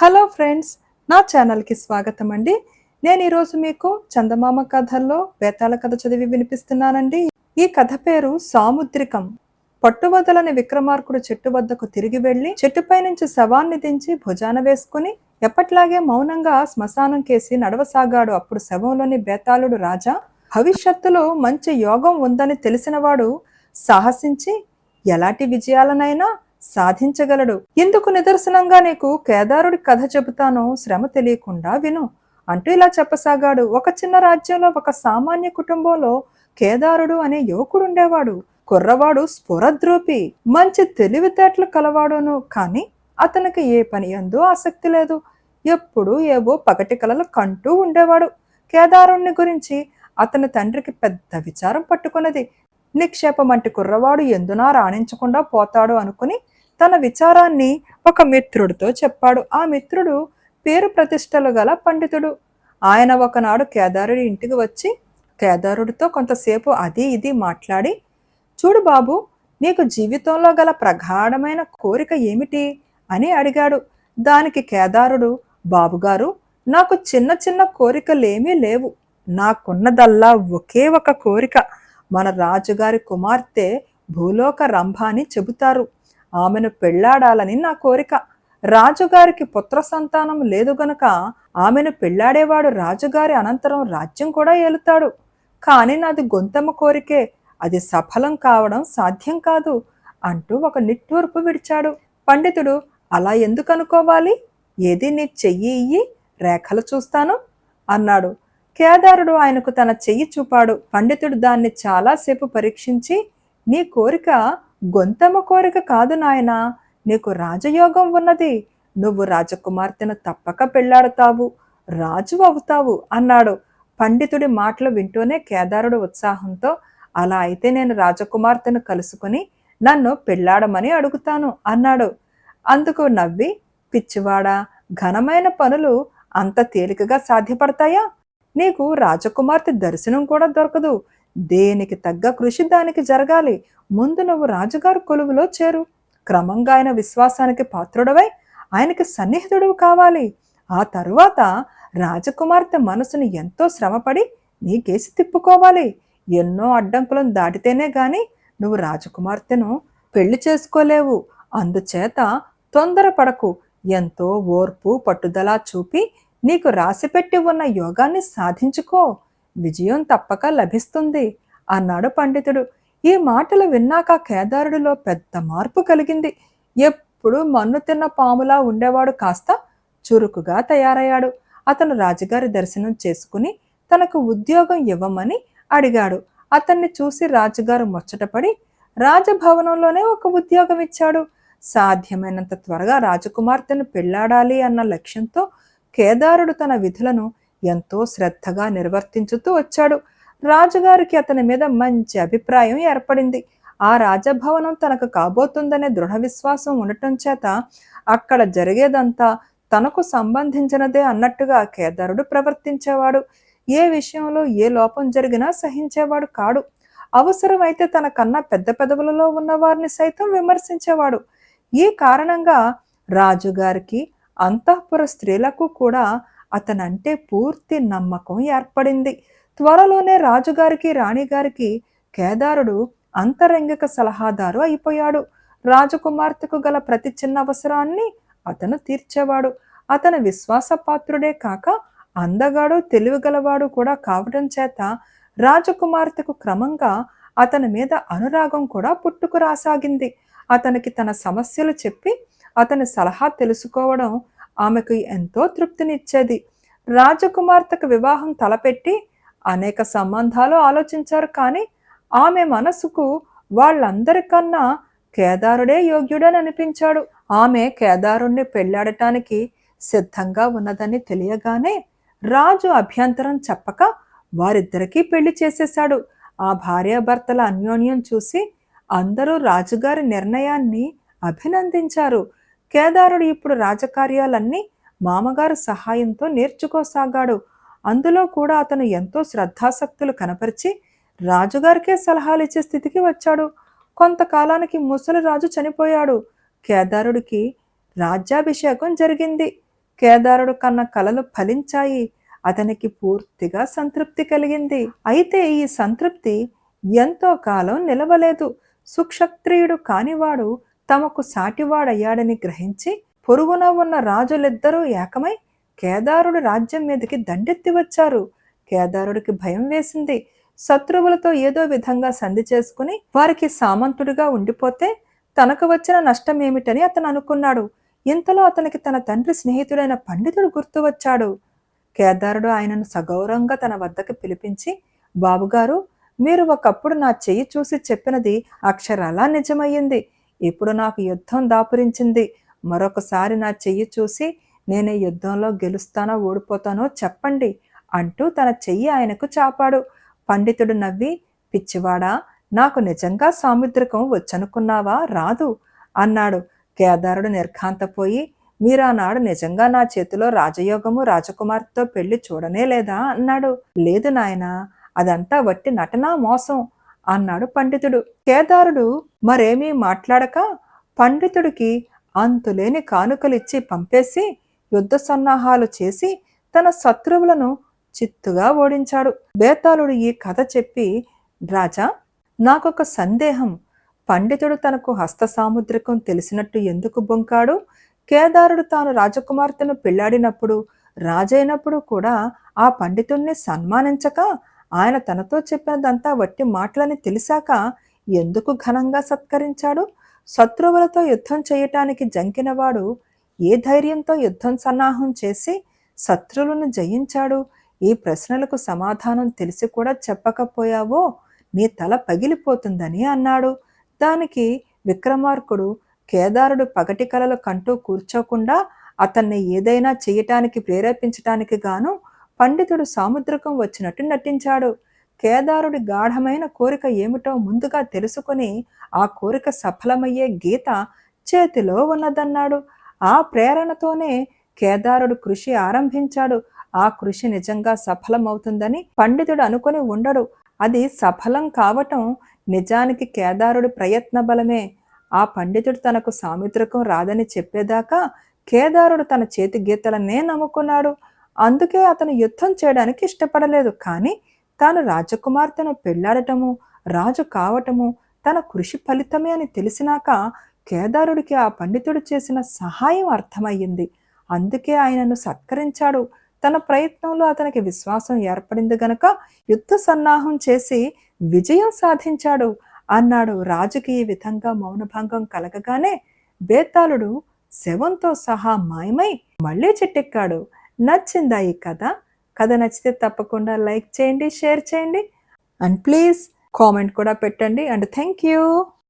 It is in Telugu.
హలో ఫ్రెండ్స్ నా ఛానల్కి స్వాగతం అండి నేను ఈరోజు మీకు చందమామ కథల్లో వేతాళ కథ చదివి వినిపిస్తున్నానండి. ఈ కథ పేరు సాముద్రికం. పట్టువదలని విక్రమార్కుడు చెట్టు వద్దకు తిరిగి వెళ్ళి చెట్టుపై నుంచి శవాన్ని దించి భుజాన వేసుకుని ఎప్పట్లాగే మౌనంగా శ్మశానం కేసి నడవసాగాడు అప్పుడు శవంలోని బేతాళుడు రాజా. భవిష్యత్తులో మంచి యోగం ఉందని తెలిసినవాడు సాహసించి ఎలాంటి విజయాలనైనా సాధించగలడు. ఇందుకు నిదర్శనంగా నీకు కేదారుడి కథ చెబుతాను శ్రమ తెలియకుండా విను. అంటూ ఇలా చెప్పసాగాడు. ఒక చిన్న రాజ్యంలో ఒక సామాన్య కుటుంబంలో కేదారుడు అనే యువకుడు ఉండేవాడు కుర్రవాడు స్ఫురద్రూపి. మంచి తెలివితేటలు కలవాడును. కానీ అతనికి ఏ పని ఎందు ఆసక్తి లేదు. ఎప్పుడు ఏవో పగటి కలలు కంటూ ఉండేవాడు. కేదారుణ్ణి గురించి అతని తండ్రికి పెద్ద విచారం పట్టుకున్నది. నిక్షేపమంటి కుర్రవాడు ఎందునా రాణించకుండా పోతాడు అనుకుని తన విచారాన్ని ఒక మిత్రుడితో చెప్పాడు. ఆ మిత్రుడు పేరు ప్రతిష్టలు గల పండితుడు. ఆయన ఒకనాడు కేదారుడి ఇంటికి వచ్చి కేదారుడితో కొంతసేపు అది ఇది మాట్లాడి చూడు బాబు నీకు జీవితంలో గల ప్రగాఢమైన కోరిక ఏమిటి? అని అడిగాడు. దానికి కేదారుడు బాబుగారు నాకు చిన్న చిన్న కోరికలేమీ లేవు. నాకున్నదల్లా ఒకే ఒక కోరిక. మన రాజుగారి కుమార్తె భూలోక రంభ అని చెబుతారు. ఆమెను పెళ్ళాడాలని నా కోరిక. రాజుగారికి పుత్ర సంతానం లేదు గనుక ఆమెను పెళ్ళాడేవాడు రాజుగారి అనంతరం రాజ్యం కూడా ఏలుతాడు. కానీ నాది గొంతమ్మ కోరికే. అది సఫలం కావడం సాధ్యం కాదు అంటూ ఒక నిట్టూర్పు విడిచాడు. పండితుడు అలా ఎందుకు అనుకోవాలి? ఏది నీ చెయ్యి ఇయ్యి రేఖలు చూస్తాను అన్నాడు. కేదారుడు ఆయనకు తన చెయ్యి చూపాడు. పండితుడు దాన్ని చాలాసేపు పరీక్షించి నీ కోరిక గొంతమ్మ కోరిక కాదు నాయనా నీకు రాజయోగం ఉన్నది. నువ్వు రాజకుమార్తెను తప్పక పెళ్ళాడతావు రాజు అవుతావు అన్నాడు. పండితుడి మాటలు వింటూనే కేదారుడు ఉత్సాహంతో అలా అయితే నేను రాజకుమార్తెను కలుసుకుని నన్ను పెళ్ళాడమని అడుగుతాను అన్నాడు. అందుకు నవ్వి పిచ్చివాడా ఘనమైన పనులు అంత తేలికగా సాధ్యపడతాయా? నీకు రాజకుమార్తె దర్శనం కూడా దొరకదు. దేనికి తగ్గ కృషి దానికి జరగాలి. ముందు నువ్వు రాజుగారు కొలువులో చేరు. క్రమంగా ఆయన విశ్వాసానికి పాత్రుడవై ఆయనకి సన్నిహితుడు కావాలి. ఆ తరువాత రాజకుమార్తె మనసును ఎంతో శ్రమపడి నీకేసి తిప్పుకోవాలి. ఎన్నో అడ్డంకులను దాటితేనే గాని నువ్వు రాజకుమార్తెను పెళ్ళి చేసుకోలేవు. అందుచేత తొందరపడకు. ఎంతో ఓర్పు పట్టుదల చూపి నీకు రాసిపెట్టి ఉన్న యోగాన్ని సాధించుకో. విజయం తప్పక లభిస్తుంది. అన్నాడు పండితుడు. ఈ మాటలు విన్నాక కేదారుడిలో పెద్ద మార్పు కలిగింది. ఎప్పుడు మన్ను తిన్న పాములా ఉండేవాడు కాస్త చురుకుగా తయారయ్యాడు. అతను రాజుగారి దర్శనం చేసుకుని తనకు ఉద్యోగం ఇవ్వమని అడిగాడు. అతన్ని చూసి రాజుగారు ముచ్చటపడి రాజభవనంలోనే ఒక ఉద్యోగం ఇచ్చాడు. సాధ్యమైనంత త్వరగా రాజకుమార్తెను పెళ్ళాడాలి అన్న లక్ష్యంతో కేదారుడు తన విధులను ఎంతో శ్రద్ధగా నిర్వర్తించుతూ వచ్చాడు. రాజుగారికి అతని మీద మంచి అభిప్రాయం ఏర్పడింది. ఆ రాజభవనం తనకు కాబోతుందనే దృఢ విశ్వాసం ఉండటం చేత అక్కడ జరిగేదంతా తనకు సంబంధించినదే అన్నట్టుగా కేదారుడు ప్రవర్తించేవాడు. ఏ విషయంలో ఏ లోపం జరిగినా సహించేవాడు కాడు. అవసరమైతే తన కన్నా పెద్ద పెదవులలో ఉన్న వారిని సైతం విమర్శించేవాడు. ఈ కారణంగా రాజుగారికి అంతఃపుర స్త్రీలకు కూడా అతనంటే పూర్తి నమ్మకం ఏర్పడింది. త్వరలోనే రాజుగారికి రాణిగారికి కేదారుడు అంతరంగిక సలహాదారు అయిపోయాడు. రాజకుమార్తెకు గల ప్రతి చిన్న అవసరాన్ని అతను తీర్చేవాడు. అతను విశ్వాసపాత్రుడే కాక అందగాడు తెలివిగలవాడు కూడా కావడం చేత రాజకుమార్తెకు క్రమంగా అతని మీద అనురాగం కూడా పుట్టుకురాసాగింది అతనికి తన సమస్యలు చెప్పి అతని సలహా తెలుసుకోవడం ఆమెకు ఎంతో తృప్తినిచ్చేది. రాజకుమార్తెకు వివాహం తలపెట్టి అనేక సంబంధాలు ఆలోచించారు కానీ ఆమె మనసుకు వాళ్ళందరికన్నా కేదారుడే యోగ్యుడని అనిపించాడు ఆమె కేదారుణ్ణి పెళ్ళాడటానికి సిద్ధంగా ఉన్నదని తెలియగానే రాజు అభ్యంతరం చెప్పక వారిద్దరికీ పెళ్ళి చేసేశాడు. ఆ భార్యాభర్తల అన్యోన్యం చూసి అందరూ రాజుగారి నిర్ణయాన్ని అభినందించారు. కేదారుడు ఇప్పుడు రాజకార్యాలన్నీ మామగారు సహాయంతో నేర్చుకోసాగాడు. అందులో కూడా అతను ఎంతో శ్రద్ధాసక్తులు కనపరిచి రాజుగారికే సలహాలు ఇచ్చే స్థితికి వచ్చాడు. కొంతకాలానికి ముసలి రాజు చనిపోయాడు. కేదారుడికి రాజ్యాభిషేకం జరిగింది. కేదారుడు కన్న కలలు ఫలించాయి. అతనికి పూర్తిగా సంతృప్తి కలిగింది. అయితే ఈ సంతృప్తి ఎంతో కాలం నిలవలేదు. సుక్షత్రియుడు కానివాడు తమకు సాటివాడయ్యాడని గ్రహించి పొరుగున ఉన్న రాజులిద్దరూ ఏకమై కేదారుడు రాజ్యం మీదకి దండెత్తి వచ్చారు. కేదారుడికి భయం వేసింది. శత్రువులతో ఏదో విధంగా సంధి చేసుకుని వారికి సామంతుడిగా ఉండిపోతే తనకు వచ్చిన నష్టం ఏమిటని అతను అనుకున్నాడు. ఇంతలో అతనికి తన తండ్రి స్నేహితుడైన పండితుడు గుర్తు వచ్చాడు. కేదారుడు ఆయనను సగౌరవంగా తన వద్దకు పిలిపించి బాబుగారు మీరు ఒకప్పుడు నా చెయ్యి చూసి చెప్పినది అక్షరాలా నిజమయ్యింది. ఇప్పుడు నాకు యుద్ధం దాపురించింది. మరొకసారి నా చెయ్యి చూసి నేను యుద్ధంలో గెలుస్తానో ఓడిపోతానో చెప్పండి అంటూ తన చెయ్యి ఆయనకు చాపాడు. పండితుడు నవ్వి పిచ్చివాడా నాకు నిజంగా సాముద్రికం వచ్చనుకున్నావా? రాదు అన్నాడు. కేదారుడు నిర్ఘాంతపోయి మీరానాడు నిజంగా నా చేతిలో రాజయోగము రాజకుమార్తెతో పెళ్ళి చూడనే లేదా? అన్నాడు. లేదు నాయనా అదంతా వట్టి నటనా మోసం. అన్నాడు పండితుడు. కేదారుడు మరేమీ మాట్లాడక పండితుడికి అంతులేని కానుకలిచ్చి పంపేసి యుద్ధ సన్నాహాలు చేసి తన శత్రువులను చిత్తుగా ఓడించాడు. బేతాళుడు ఈ కథ చెప్పి రాజా నాకొక సందేహం. పండితుడు తనకు హస్త సాముద్రికం తెలిసినట్టు ఎందుకు బొంకాడు? కేదారుడు తాను రాజకుమార్తెను పెళ్ళాడినప్పుడు రాజైనప్పుడు కూడా ఆ పండితుణ్ణి సన్మానించక ఆయన తనతో చెప్పినదంతా వట్టి మాటలని తెలిసాక ఎందుకు ఘనంగా సత్కరించాడు? శత్రువులతో యుద్ధం చేయటానికి జంకినవాడు ఏ ధైర్యంతో యుద్ధం సన్నాహం చేసి శత్రువులను జయించాడు? ఈ ప్రశ్నలకు సమాధానం తెలిసి కూడా చెప్పకపోయావో? నీ తల పగిలిపోతుందని అన్నాడు. దానికి విక్రమార్కుడు కేదారుడు పగటి కలలు కంటూ కూర్చోకుండా అతన్ని ఏదైనా చేయటానికి ప్రేరేపించటానికి గాను పండితుడు సాముద్రికం వచ్చినట్టు నటించాడు. కేదారుడి గాఢమైన కోరిక ఏమిటో ముందుగా తెలుసుకుని ఆ కోరిక సఫలమయ్యే గీత చేతిలో ఉన్నదన్నాడు. ఆ ప్రేరణతోనే కేదారుడు కృషి ఆరంభించాడు. ఆ కృషి నిజంగా సఫలమవుతుందని పండితుడు అనుకుని ఉండడు. అది సఫలం కావటం నిజానికి కేదారుడి ప్రయత్న బలమే. ఆ పండితుడు తనకు సాముద్రికం రాదని చెప్పేదాకా కేదారుడు తన చేతి గీతలనే నమ్ముకున్నాడు. అందుకే అతను యుద్ధం చేయడానికి ఇష్టపడలేదు. కానీ తాను రాజకుమార్తెను పెళ్ళాడటము రాజు కావటము తన కృషి ఫలితమే అని తెలిసినాక కేదారుడికి ఆ పండితుడు చేసిన సహాయం అర్థమయ్యింది. అందుకే ఆయనను సత్కరించాడు. తన ప్రయత్నంలో అతనికి విశ్వాసం ఏర్పడింది గనక యుద్ధ సన్నాహం చేసి విజయం సాధించాడు అన్నాడు. రాజుకి ఈ విధంగా మౌనభంగం కలగగానే బేతాళుడు శవంతో సహా మాయమై మళ్ళీ చిట్టెక్కాడు. నచ్చిందా ఈ కథ కథ నచ్చితే తప్పకుండా లైక్ చేయండి షేర్ చేయండి. అండ్ ప్లీజ్ కామెంట్ కూడా పెట్టండి. And thank you.